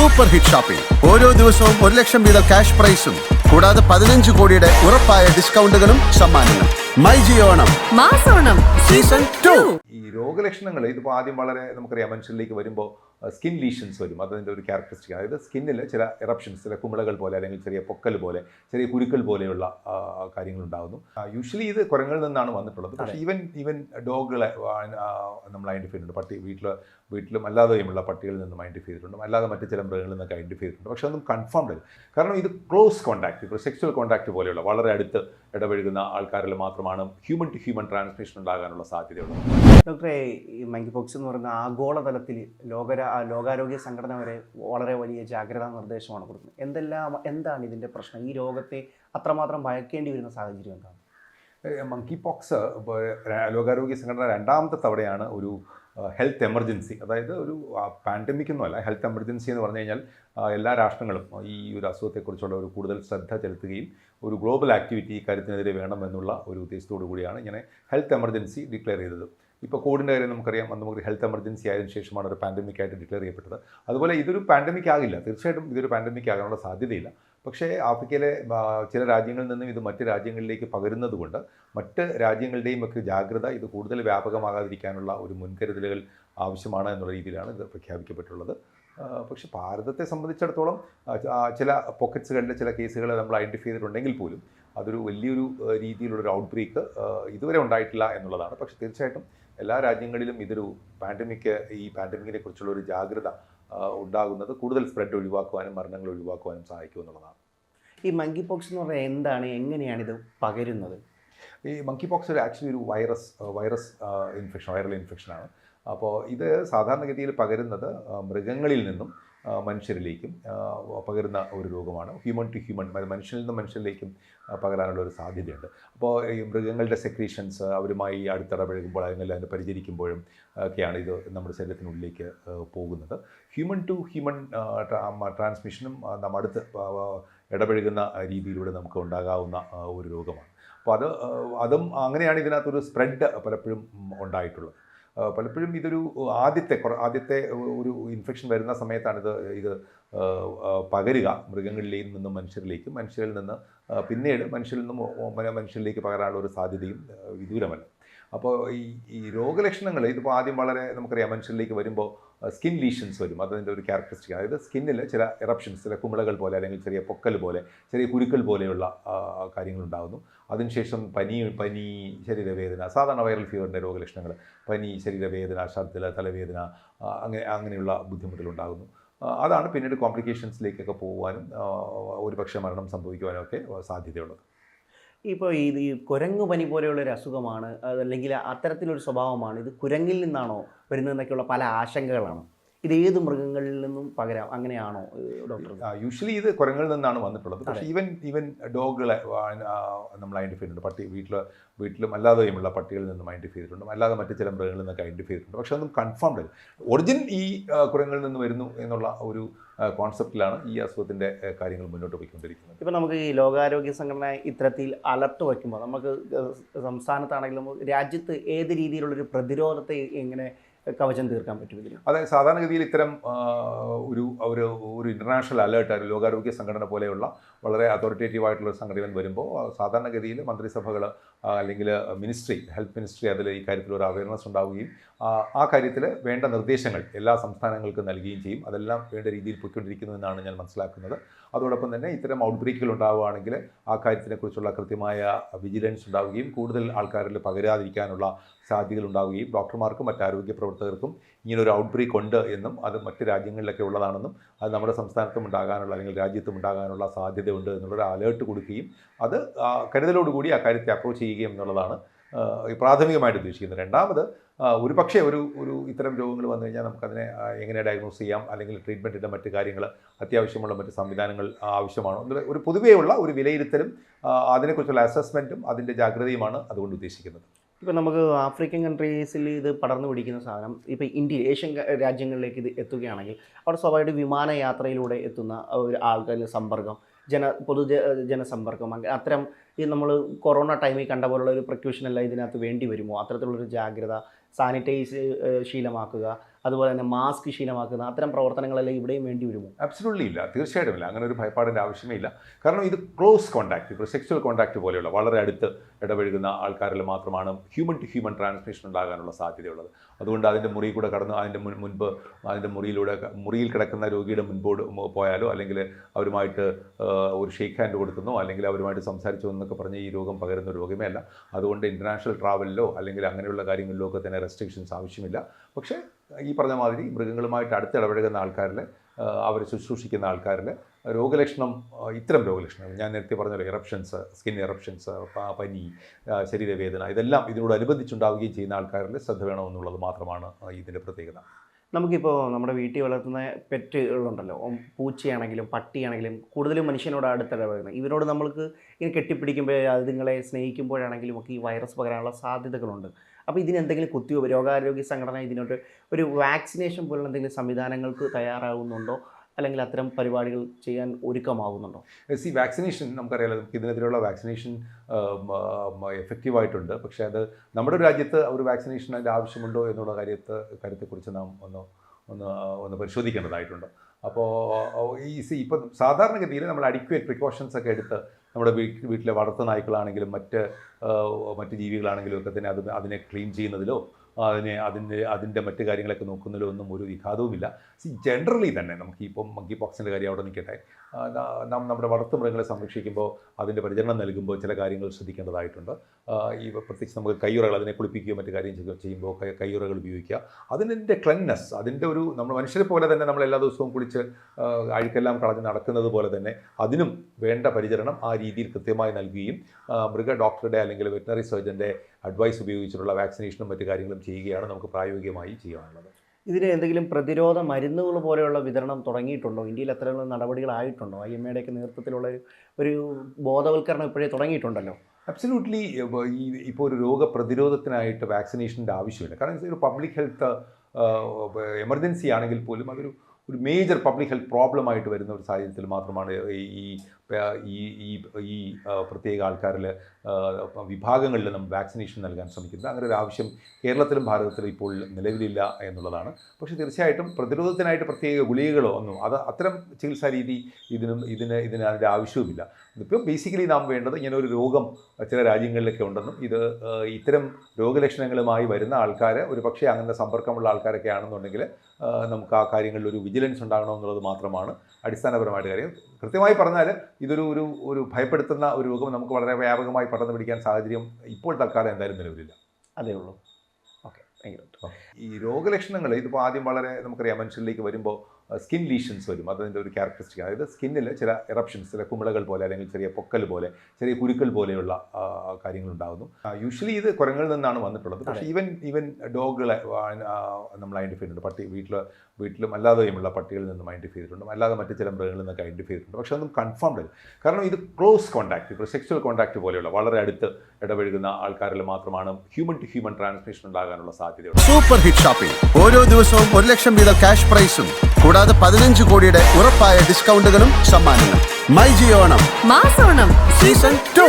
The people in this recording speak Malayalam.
സൂപ്പർ ഹിറ്റ് ഷോപ്പിംഗ് ഓരോ ദിവസവും ഒരു ലക്ഷം വീതം ക്യാഷ് പ്രൈസും. കൂടാതെ പതിനഞ്ച് കോടിയുടെ ഉറപ്പായ ഡിസ്കൗണ്ടുകളും സമ്മാനങ്ങളും. മൈ ജിയോണം മാസോണം സീസൺ ടു. ഈ രോഗലക്ഷണങ്ങൾ ഇതിപ്പോൾ ആദ്യം വളരെ നമുക്കറിയാം മനുഷ്യരിലേക്ക് വരുമ്പോൾ സ്കിൻ ലീഷൻസ് വരും. അതിന്റെ ഒരു ക്യാരക്ടറിസ്റ്റിക് അതായത് സ്കിന്നിൽ ചില എറപ്ഷൻസ് ചില കുമിളകൾ പോലെ അല്ലെങ്കിൽ ചെറിയ പൊക്കൽ പോലെ ചെറിയ കുരുക്കൾ പോലെയുള്ള കാര്യങ്ങളുണ്ടാകുന്നു കാര്യങ്ങൾ ഉണ്ടാകുന്നു യൂഷ്വലി ഇത് കുരങ്ങളിൽ നിന്നാണ് വന്നിട്ടുള്ളത്. പക്ഷേ ഈവൻ ഈവൻ ഡോഗുകളെ നമ്മൾ ഐഡന്റിഫൈ ചെയ്യുന്നുണ്ട്. പട്ടി വീട്ടിൽ വീട്ടിലും അല്ലാതെയുമുള്ള പട്ടികളിൽ നിന്നും ഐഡന്റിഫൈ ചെയ്തിട്ടുണ്ട്. അല്ലാതെ മറ്റ് ചില മൃഗങ്ങളിൽ നിന്നൊക്കെ ഐഡന്റിഫൈ ചെയ്തിട്ടുണ്ട്. പക്ഷേ അതൊന്നും കൺഫേംഡ് അല്ല. കാരണം ഇത് ക്ലോസ് കോൺടാക്ട് ഇപ്പോൾ സെക്സ്വൽ കോൺടാക്ട് പോലെയുള്ള വളരെ അടുത്ത് ഇടപഴകുന്ന ആൾക്കാരിൽ മാത്രമാണ് ഹ്യൂമൻ ടു ഹ്യൂമൻ ട്രാൻസ്മിഷൻ ഉണ്ടാകാനുള്ള സാധ്യതയുള്ളത്. ഡോക്ടറെ ഈ മങ്കി പോക്സ് എന്ന് പറയുന്ന ആഗോളതലത്തിൽ ലോകര ലോകാരോഗ്യ സംഘടന വരെ വളരെ വലിയ ജാഗ്രതാ നിർദ്ദേശമാണ് കൊടുക്കുന്നത്. എന്തെല്ലാം എന്താണ് ഇതിന്റെ പ്രശ്നം? ഈ രോഗത്തെ അത്രമാത്രം ഭയക്കേണ്ടി വരുന്ന സാഹചര്യം എന്താണ്? മങ്കി പോക്സ് ലോകാരോഗ്യ സംഘടന രണ്ടാമത്തെ തവണയാണ് ഒരു ഹെൽത്ത് എമർജൻസി അതായത് ഒരു പാൻഡമിക് ഒന്നുമല്ല ഹെൽത്ത് എമർജൻസി എന്ന് പറഞ്ഞു കഴിഞ്ഞാൽ എല്ലാ രാഷ്ട്രങ്ങളും ഈ ഒരു അസുഖത്തെക്കുറിച്ചുള്ള ഒരു കൂടുതൽ ശ്രദ്ധ ചെലുത്തുകയും ഒരു ഗ്ലോബൽ ആക്ടിവിറ്റി ഈ കാര്യത്തിനെതിരെ വേണമെന്നുള്ള ഒരു ഉദ്ദേശത്തോടു കൂടിയാണ് ഇങ്ങനെ ഹെൽത്ത് എമർജൻസി ഡിക്ലെയർ ചെയ്തത്. ഇപ്പോൾ കോവിഡിന്റെ കാര്യം നമുക്കറിയാം നമുക്ക് ഹെൽത്ത് എമർജൻസി ആയതിനു ശേഷമാണ് ഒരു പാൻഡമിക് ആയിട്ട് ഡിക്ലെയർ ചെയ്യപ്പെട്ടത്. അതുപോലെ ഇതൊരു പാൻഡമിക് ആകില്ല തീർച്ചയായിട്ടും ഇതൊരു പാൻഡമിക് ആകാനുള്ള സാധ്യതയില്ല. പക്ഷേ ആഫ്രിക്കയിലെ ചില രാജ്യങ്ങളിൽ നിന്നും ഇത് മറ്റ് രാജ്യങ്ങളിലേക്ക് പകരുന്നത് കൊണ്ട് മറ്റ് രാജ്യങ്ങളുടെയും ഒക്കെ ജാഗ്രത ഇത് കൂടുതൽ വ്യാപകമാകാതിരിക്കാനുള്ള ഒരു മുൻകരുതലുകൾ ആവശ്യമാണ് എന്നുള്ള രീതിയിലാണ് ഇത് പ്രഖ്യാപിക്കപ്പെട്ടുള്ളത്. പക്ഷേ ഭാരതത്തെ സംബന്ധിച്ചിടത്തോളം ചില പോക്കറ്റ്സുകളിലെ ചില കേസുകൾ നമ്മൾ ഐഡന്റിഫൈ ചെയ്തിട്ടുണ്ടെങ്കിൽ പോലും അതൊരു വലിയൊരു രീതിയിലുള്ള ഒരു ഔട്ട് ബ്രേക്ക് ഇതുവരെ ഉണ്ടായിട്ടില്ല എന്നുള്ളതാണ്. പക്ഷേ തീർച്ചയായിട്ടും എല്ലാ രാജ്യങ്ങളിലും ഇതൊരു പാൻഡമിക് ഈ പാൻഡമിക്കിനെ കുറിച്ചുള്ള ഒരു ജാഗ്രത ഉണ്ടാകുന്നത് കൂടുതൽ സ്പ്രെഡ് ഒഴിവാക്കുവാനും മരണങ്ങൾ ഒഴിവാക്കുവാനും സഹായിക്കും എന്നുള്ളതാണ്. ഈ മങ്കി പോക്സ് എന്ന് പറഞ്ഞാൽ എന്താണ്? എങ്ങനെയാണ് ഇത് പകരുന്നത്? ഈ മങ്കി പോക്സ് ഒരു ആക്ച്വലി ഒരു വൈറസ് വൈറസ് ഇൻഫെക്ഷൻ വൈറൽ ഇൻഫെക്ഷനാണ് അപ്പോൾ ഇത് സാധാരണഗതിയിൽ പകരുന്നത് മൃഗങ്ങളിൽ നിന്നും മനുഷ്യരിലേക്കും പകരുന്ന ഒരു രോഗമാണ്. ഹ്യൂമൻ ടു ഹ്യൂമൻ മനുഷ്യനിൽ നിന്നും മനുഷ്യരിലേക്കും പകരാനുള്ള ഒരു സാധ്യതയുണ്ട്. അപ്പോൾ ഈ മൃഗങ്ങളുടെ സെക്രീഷൻസ് അവരുമായി അടുത്തിടപഴകുമ്പോൾ അല്ലെങ്കിൽ അതിനെ പരിചരിക്കുമ്പോഴും ഒക്കെയാണ് ഇത് നമ്മുടെ ശരീരത്തിനുള്ളിലേക്ക് പോകുന്നത്. ഹ്യൂമൻ ടു ഹ്യൂമൻ ട്രാൻസ്മിഷനും നമ്മൾ അടുത്ത് ഇടപഴകുന്ന രീതിയിലൂടെ നമുക്ക് ഉണ്ടാകാവുന്ന ഒരു രോഗമാണ്. അപ്പോൾ അത് അതും അങ്ങനെയാണ് ഇതിനകത്തൊരു സ്പ്രെഡ് പലപ്പോഴും ഉണ്ടായിട്ടുള്ളത്. പലപ്പോഴും ഇതൊരു ആദ്യത്തെ ആദ്യത്തെ ഒരു ഇൻഫെക്ഷൻ വരുന്ന സമയത്താണിത് ഇത് പകരുക. മൃഗങ്ങളിൽ നിന്നും മനുഷ്യരിലേക്ക്. മനുഷ്യരിൽ നിന്ന് പിന്നീട് മനുഷ്യരിൽ നിന്നും മനുഷ്യരിലേക്ക് പകരാനുള്ള ഒരു സാധ്യതയും വിദൂരമല്ല. അപ്പോൾ ഈ ഈ രോഗലക്ഷണങ്ങൾ ഇതിപ്പോൾ ആദ്യം വളരെ നമുക്കറിയാം മനുഷ്യരിലേക്ക് വരുമ്പോൾ സ്കിൻ ലീഷൻസ് വരും. അതിന്റെ ഒരു ക്യാരക്ടറിസ്റ്റിക് അതായത് സ്കിന്നിൽ ചില എറപ്ഷൻസ് ചില കുമിളകൾ പോലെ അല്ലെങ്കിൽ ചെറിയ പൊക്കൽ പോലെ ചെറിയ കുരുക്കൾ പോലെയുള്ള കാര്യങ്ങളുണ്ടാകുന്നു. അതിനുശേഷം പനി പനി ശരീരവേദന സാധാരണ വൈറൽ ഫീവറിന്റെ രോഗലക്ഷണങ്ങൾ പനി ശരീരവേദന ഛർദ്ദിൽ തലവേദന അങ്ങനെ അങ്ങനെയുള്ള ബുദ്ധിമുട്ടുകൾ ഉണ്ടാകുന്നു അതാണ് പിന്നീട് കോംപ്ലിക്കേഷൻസിലേക്കൊക്കെ പോകുവാനും ഒരുപക്ഷെ മരണം സംഭവിക്കുവാനും ഒക്കെ സാധ്യതയുള്ളത്. ഇപ്പോൾ ഈ ഈ കുരങ്ങു പനി പോലെയുള്ള ഒരു അസുഖമാണ് അതല്ലെങ്കിൽ അത്തരത്തിലൊരു സ്വഭാവമാണ്. ഇത് കുരങ്ങിൽ നിന്നാണോ വരുന്നതെന്നൊക്കെയുള്ള പല ആശങ്കകളാണ്. ഇത് ഏത് മൃഗങ്ങളിൽ നിന്നും പകരാം? അങ്ങനെയാണോ ഡോക്ടർ? യൂഷ്വലി ഇത് കുരങ്ങളിൽ നിന്നാണ് വന്നിട്ടുള്ളത്. പക്ഷേ ഈവൻ ഈവൻ ഡോഗുകളെ നമ്മൾ ഐഡന്റിഫൈ ചെയ്തിട്ടുണ്ട് പട്ടി വീട്ടിൽ വീട്ടിലും അല്ലാതെയുമുള്ള പട്ടികളിൽ നിന്നും ഐഡന്റിഫൈ ചെയ്തിട്ടുണ്ട്. അല്ലാതെ മറ്റ് ചില മൃഗങ്ങളിൽ നിന്നൊക്കെ ഐഡന്റിഫൈ ചെയ്തിട്ടുണ്ട്. പക്ഷേ അതൊന്നും കൺഫേംഡ് അല്ല. ഒറിജിൻ ഈ കുരങ്ങളിൽ നിന്ന് വരുന്നു എന്നുള്ള ഒരു കോൺസെപ്റ്റിലാണ് ഈ അസുഖത്തിന്റെ കാര്യങ്ങൾ മുന്നോട്ട് പോയിക്കൊണ്ടിരിക്കുന്നത്. ഇപ്പം നമുക്ക് ഈ ലോകാരോഗ്യ സംഘടന ഇത്തരത്തിൽ അലർട്ട് വയ്ക്കുമ്പോൾ നമുക്ക് സംസ്ഥാനത്താണെങ്കിലും രാജ്യത്ത് ഏത് രീതിയിലുള്ളൊരു പ്രതിരോധത്തെ എങ്ങനെ കവചം തീർക്കാൻ പറ്റും ഇതിന്. അതെ സാധാരണഗതിയിൽ ഇത്തരം ഒരു ഒരു ഒരു ഇന്റർനാഷണൽ അലേർട്ട് ലോകാരോഗ്യ സംഘടന പോലെയുള്ള വളരെ അതോറിറ്റേറ്റീവ് ആയിട്ടുള്ള ഒരു സംഘടന വരുമ്പോൾ സാധാരണഗതിയിൽ മന്ത്രിസഭകൾ അല്ലെങ്കിൽ മിനിസ്ട്രി ഹെൽത്ത് മിനിസ്ട്രി അതിൽ ഈ കാര്യത്തിൽ ഒരു അവയർനെസ് ഉണ്ടാവുകയും ആ, കാര്യത്തിൽ വേണ്ട നിർദ്ദേശങ്ങൾ എല്ലാ സംസ്ഥാനങ്ങൾക്കും നൽകുകയും ചെയ്യും. അതെല്ലാം വേണ്ട രീതിയിൽ പൊയ്ക്കൊണ്ടിരിക്കുന്നു എന്നാണ് ഞാൻ മനസ്സിലാക്കുന്നത്. അതോടൊപ്പം തന്നെ ഇത്തരം ഔട്ട് ബ്രേക്കുകൾ ഉണ്ടാവുകയാണെങ്കിൽ ആ കാര്യത്തിനെക്കുറിച്ചുള്ള കൃത്യമായ വിജിലൻസ് ഉണ്ടാവുകയും കൂടുതൽ ആൾക്കാരിൽ പകരാതിരിക്കാനുള്ള സാധ്യതകൾ ഉണ്ടാവുകയും ഡോക്ടർമാർക്കും മറ്റ് ആരോഗ്യ പ്രവർത്തകർക്കും ഇങ്ങനെ ഒരു ഔട്ട് ബ്രേക്ക് ഉണ്ട് എന്നും അത് മറ്റ് രാജ്യങ്ങളിലൊക്കെ ഉള്ളതാണെന്നും അത് നമ്മുടെ സംസ്ഥാനത്തും ഉണ്ടാകാനുള്ള അല്ലെങ്കിൽ രാജ്യത്തും ഉണ്ടാകാനുള്ള സാധ്യതയുണ്ട് എന്നുള്ളൊരു അലേർട്ട് കൊടുക്കുകയും അത് കരുതലോടുകൂടി ആ കാര്യത്തെ അപ്രോച്ച് ചെയ്യുകയും എന്നുള്ളതാണ് പ്രാഥമികമായിട്ട് ഉദ്ദേശിക്കുന്നത്. രണ്ടാമത് ഒരു പക്ഷേ ഒരു ഒരു ഇത്തരം രോഗങ്ങൾ വന്നു കഴിഞ്ഞാൽ നമുക്കതിനെ എങ്ങനെ ഡയഗ്നോസ് ചെയ്യാം അല്ലെങ്കിൽ ട്രീറ്റ്മെന്റിന്റെ മറ്റ് കാര്യങ്ങൾ അത്യാവശ്യമുള്ള മറ്റ് സംവിധാനങ്ങൾ ആവശ്യമാണോ എന്നുള്ള ഒരു പൊതുവെയുള്ള ഒരു വിലയിരുത്തലും അതിനെക്കുറിച്ചുള്ള അസസ്മെന്റും അതിന്റെ ജാഗ്രതയുമാണ് അതുകൊണ്ട് ഉദ്ദേശിക്കുന്നത്. ഇപ്പോൾ നമുക്ക് ആഫ്രിക്കൻ കൺട്രീസിൽ ഇത് പടർന്നു പിടിക്കുന്ന സാധനം ഇപ്പോൾ ഇന്ത്യ ഏഷ്യൻ രാജ്യങ്ങളിലേക്ക് ഇത് എത്തുകയാണെങ്കിൽ അവിടെ സ്വാഭാവികമായിട്ട് വിമാനയാത്രയിലൂടെ എത്തുന്ന ഒരു ആൾക്കാരുടെ സമ്പർക്കം ജന പൊതു ജനസമ്പർക്കം. അങ്ങനെ അത്തരം ഈ നമ്മൾ കൊറോണ ടൈമിൽ കണ്ട പോലുള്ള ഒരു പ്രിക്യൂഷൻ എല്ലാം ഇതിനകത്ത് വേണ്ടി വരുമോ? അത്തരത്തിലുള്ളൊരു ജാഗ്രത സാനിറ്റൈസ് ശീലമാക്കുക അതുപോലെ തന്നെ മാസ്ക് ശീലമാക്കുന്ന അത്തരം പ്രവർത്തനങ്ങളെല്ലാം ഇവിടെയും വേണ്ടി വരുമോ? അബ്സലൂട്ട്ലി ഇല്ല. തീർച്ചയായിട്ടും ഇല്ല. അങ്ങനെ ഒരു ഭയപ്പാടിന്റെ ആവശ്യമേ ഇല്ല. കാരണം ഇത് ക്ലോസ് കോൺടാക്ട് ഇപ്പോൾ സെക്ച്വൽ കോൺടാക്ട് പോലെയുള്ള വളരെ അടുത്ത് ഇടപഴകുന്ന ആൾക്കാരിൽ മാത്രമാണ് ഹ്യൂമൻ ടു ഹ്യൂമൻ ട്രാൻസ്മിഷൻ ഉണ്ടാകാനുള്ള സാധ്യതയുള്ളത്. അതുകൊണ്ട് അതിന്റെ മുറി കൂടെ കടന്ന് അതിന്റെ മുൻ മുൻപ് അതിന്റെ മുറിയിലൂടെ മുറിയിൽ കിടക്കുന്ന രോഗിയുടെ മുൻപോട് പോയാലോ അല്ലെങ്കിൽ അവരുമായിട്ട് ഒരു ഷേക്ക് ഹാൻഡ് കൊടുക്കുന്നോ അല്ലെങ്കിൽ അവരുമായിട്ട് സംസാരിച്ചു എന്നൊക്കെ പറഞ്ഞ് ഈ രോഗം പകരുന്ന രോഗമേ അല്ല. അതുകൊണ്ട് ഇന്റർനാഷണൽ ട്രാവലിലോ അല്ലെങ്കിൽ അങ്ങനെയുള്ള കാര്യങ്ങളിലോ ഒക്കെ തന്നെ റെസ്ട്രിക്ഷൻസ് ആവശ്യമില്ല. പക്ഷേ ഈ പറഞ്ഞ മാതിരി മൃഗങ്ങളുമായിട്ട് അടുത്ത് ഇടപഴകുന്ന ആൾക്കാരിൽ അവരെ ശുശ്രൂഷിക്കുന്ന ആൾക്കാരിൽ രോഗലക്ഷണം ഇത്തരം രോഗലക്ഷണങ്ങൾ ഞാൻ നേരത്തെ പറഞ്ഞല്ലോ ഇറപ്ഷൻസ് സ്കിൻ ഇറപ്ഷൻസ് പനി ശരീരവേദന ഇതെല്ലാം ഇതിനോടനുബന്ധിച്ചുണ്ടാവുകയും ചെയ്യുന്ന ആൾക്കാരിൽ ശ്രദ്ധ വേണമെന്നുള്ളത് മാത്രമാണ് ഇതിന്റെ പ്രത്യേകത. നമുക്കിപ്പോൾ നമ്മുടെ വീട്ടിൽ വളർത്തുന്ന പെറ്റുകളുണ്ടല്ലോ. പൂച്ചയാണെങ്കിലും പട്ടിയാണെങ്കിലും കൂടുതലും മനുഷ്യനോട് അടുത്തിടപഴകുന്നത് ഇവരോട് നമ്മൾക്ക് ഇങ്ങനെ കെട്ടിപ്പിടിക്കുമ്പോൾ അതുങ്ങളെ സ്നേഹിക്കുമ്പോഴാണെങ്കിലും ഒക്കെ ഈ വൈറസ് പകരാനുള്ള സാധ്യതകളുണ്ട്. അപ്പോൾ ഇതിന് എന്തെങ്കിലും കുത്തിവെപ്പ് രോഗാരോഗ്യ സംഘടന ഇതിനോട്ട് ഒരു വാക്സിനേഷൻ പോലുള്ള എന്തെങ്കിലും സംവിധാനങ്ങൾക്ക് തയ്യാറാകുന്നുണ്ടോ അല്ലെങ്കിൽ അത്തരം പരിപാടികൾ ചെയ്യാൻ ഒരുക്കമാകുന്നുണ്ടോ സി വാക്സിനേഷൻ നമുക്കറിയാലോ നമുക്ക് ഇതിനെതിരെയുള്ള വാക്സിനേഷൻ എഫക്റ്റീവായിട്ടുണ്ട്. പക്ഷേ അത് നമ്മുടെ രാജ്യത്ത് ഒരു വാക്സിനേഷൻ അതിന്റെ ആവശ്യമുണ്ടോ എന്നുള്ള കാര്യത്തെ കാര്യത്തെക്കുറിച്ച് നാം ഒന്ന് ഒന്ന് ഒന്ന് പരിശോധിക്കേണ്ടതായിട്ടുണ്ട്. അപ്പോൾ ഈ സി ഇപ്പം സാധാരണഗതിയിൽ നമ്മൾ അഡിക്വേറ്റ് പ്രിക്കോഷൻസ് ഒക്കെ എടുത്ത് നമ്മുടെ വീട്ടിലെ വളർത്തു നായ്ക്കളാണെങ്കിലും മറ്റ് മറ്റ് ജീവികളാണെങ്കിലും ഒക്കെ തന്നെ അത് അതിനെ ക്ലീൻ ചെയ്യുന്നതിലോ അതിനെ അതിന്റെ അതിന്റെ മറ്റു കാര്യങ്ങളൊക്കെ നോക്കുന്നതിലൊന്നും ഒരു വിഘാതവുമില്ല ജനറലി തന്നെ നമുക്ക് ഇപ്പം മങ്കി പോക്സിന്റെ കാര്യം അവിടെ നിൽക്കട്ടെ. ന- നമ്മുടെ വളർത്തു മൃഗങ്ങളെ സംരക്ഷിക്കുമ്പോൾ അതിന്റെ പരിചരണം നൽകുമ്പോൾ ചില കാര്യങ്ങൾ ശ്രദ്ധിക്കേണ്ടതായിട്ടുണ്ട്. ഈ പ്രത്യേകിച്ച് നമുക്ക് കയ്യുറകൾ അതിനെ കുളിപ്പിക്കുകയോ മറ്റു കാര്യം ചെയ്യുമ്പോൾ കയ്യുറകൾ ഉപയോഗിക്കുക. അതിന്റെ ക്ലൻനെസ് അതിന്റെ ഒരു നമ്മൾ മനുഷ്യരെ പോലെ തന്നെ നമ്മൾ എല്ലാ ദിവസവും കുളിച്ച് അഴുക്കെല്ലാം കളഞ്ഞ് നടക്കുന്നത് പോലെ തന്നെ അതിനും വേണ്ട പരിചരണം ആ രീതിയിൽ കൃത്യമായി നൽകുകയും മൃഗ ഡോക്ടറുടെ അല്ലെങ്കിൽ വെറ്റിനറി സർജന്റെ അഡ്വൈസ് ഉപയോഗിച്ചിട്ടുള്ള വാക്സിനേഷനും മറ്റു കാര്യങ്ങളും ചെയ്യുകയാണ് നമുക്ക് പ്രായോഗികമായി ചെയ്യാനുള്ളത്. ഇതിന് എന്തെങ്കിലും പ്രതിരോധ മരുന്നുകൾ പോലെയുള്ള വിതരണം തുടങ്ങിയിട്ടുണ്ടോ? ഇന്ത്യയിൽ അത്തരമുള്ള നടപടികളായിട്ടുണ്ടോ ഐ എം എയുടെയൊക്കെ നേതൃത്വത്തിലുള്ള ഒരു ഒരു ബോധവൽക്കരണം ഇപ്പോഴേ തുടങ്ങിയിട്ടുണ്ടല്ലോ? അബ്സല്യൂട്ട്ലി ഈ ഇപ്പോൾ ഒരു രോഗപ്രതിരോധത്തിനായിട്ട് വാക്സിനേഷന്റെ ആവശ്യമില്ല. കാരണം ഒരു പബ്ലിക് ഹെൽത്ത് എമർജൻസി ആണെങ്കിൽ പോലും അതൊരു ഒരു മേജർ പബ്ലിക് ഹെൽത്ത് പ്രോബ്ലം ആയിട്ട് വരുന്ന ഒരു സാഹചര്യത്തിൽ മാത്രമാണ് ഈ ഈ ഈ ഈ പ്രത്യേക ആൾക്കാരിൽ വിഭാഗങ്ങളിൽ നമ്മൾ വാക്സിനേഷൻ നൽകാൻ ശ്രമിക്കുന്നത്. അങ്ങനെ ഒരു ആവശ്യം കേരളത്തിലും ഭാരതത്തിലും ഇപ്പോൾ നിലവിലില്ല എന്നുള്ളതാണ്. പക്ഷേ തീർച്ചയായിട്ടും പ്രതിരോധത്തിനായിട്ട് പ്രത്യേക ഗുളികകളോ ഒന്നും അത് അത്തരം ചികിത്സാ രീതി ഇതിനും ഇതിന് ഇതിന് അതിന്റെ ആവശ്യവുമില്ല. ഇപ്പോൾ ബേസിക്കലി നാം വേണ്ടത് ഇങ്ങനെ ഒരു രോഗം ചില രാജ്യങ്ങളിലൊക്കെ ഉണ്ടെന്നും ഇത് ഇത്തരം രോഗലക്ഷണങ്ങളുമായി വരുന്ന ആൾക്കാർ ഒരു പക്ഷേ അങ്ങനെ സമ്പർക്കമുള്ള ആൾക്കാരൊക്കെ ആണെന്നുണ്ടെങ്കിൽ നമുക്ക് ആ കാര്യങ്ങളിൽ ഒരു വിജിലൻസ് ഉണ്ടാകണമെന്നുള്ളത് മാത്രമാണ് അടിസ്ഥാനപരമായിട്ട് കാര്യം. കൃത്യമായി പറഞ്ഞാൽ ഇതൊരു ഒരു ഒരു ഭയപ്പെടുത്തുന്ന ഒരു രോഗം നമുക്ക് വളരെ വ്യാപകമായി പടർന്നു പിടിക്കാൻ സാഹചര്യം ഇപ്പോൾ തൽക്കാലം എന്തായാലും നിലവിലില്ല. അതേ ഉള്ളൂ. ഓക്കെ താങ്ക് യു ഈ രോഗലക്ഷണങ്ങൾ ഇതിപ്പോൾ ആദ്യം വളരെ നമുക്കറിയാം മനുഷ്യരിലേക്ക് വരുമ്പോൾ സ്കിൻ ലീഷൻസ് വരും. അതിന്റെ ഒരു ക്യാരക്ടറിസ്റ്റിക് അതായത് സ്കിന്നിൽ ചില എറപ്ഷൻസ് ചില കുമിളകൾ പോലെ അല്ലെങ്കിൽ ചെറിയ പൊക്കൽ പോലെ ചെറിയ കുരുക്കൾ പോലെയുള്ള കാര്യങ്ങളുണ്ടാകുന്നു കാര്യങ്ങൾ ഉണ്ടാകുന്നു യൂഷ്വലി ഇത് കുരങ്ങളിൽ നിന്നാണ് വന്നിട്ടുള്ളത്. പക്ഷേ ഈവൻ ഈവൻ ഡോഗുകളെ നമ്മൾ ഐഡന്റിഫൈ ചെയ്തിട്ടുണ്ട് പട്ടി വീട്ടിൽ വീട്ടിലും അല്ലാതെയുമുള്ള പട്ടികളിൽ നിന്നും ഐഡന്റിഫൈ ചെയ്തിട്ടുണ്ട്. അല്ലാതെ മറ്റ് ചില മൃഗങ്ങളിൽ നിന്നൊക്കെ ഐഡന്റിഫൈ ചെയ്തിട്ടുണ്ട്. പക്ഷേ അതൊന്നും കൺഫേംഡ് അല്ല. കാരണം ഇത് ക്ലോസ് കോൺടാക്ട് ഇപ്പോൾ സെക്ഷൽ കോൺടാക്ട് പോലെയുള്ള വളരെ അടുത്ത് ഇടപഴകുന്ന ആൾക്കാരിൽ മാത്രമാണ് ഹ്യൂമൻ ടു ഹ്യൂമൻ ട്രാൻസ്മിഷൻ ഉണ്ടാകാനുള്ള സാധ്യതയുള്ളത്. സൂപ്പർ ഹിറ്റ് ഷോപ്പിംഗ് ഓരോ ദിവസവും ഒരു ലക്ഷം വീതം ക്യാഷ് പ്രൈസും കൂടാതെ പതിനഞ്ച് കോടിയുടെ ഉറപ്പായ ഡിസ്കൗണ്ടുകളും സമ്മാനങ്ങളും. മൈ ജിയോണം മാസോണം. സീസൺ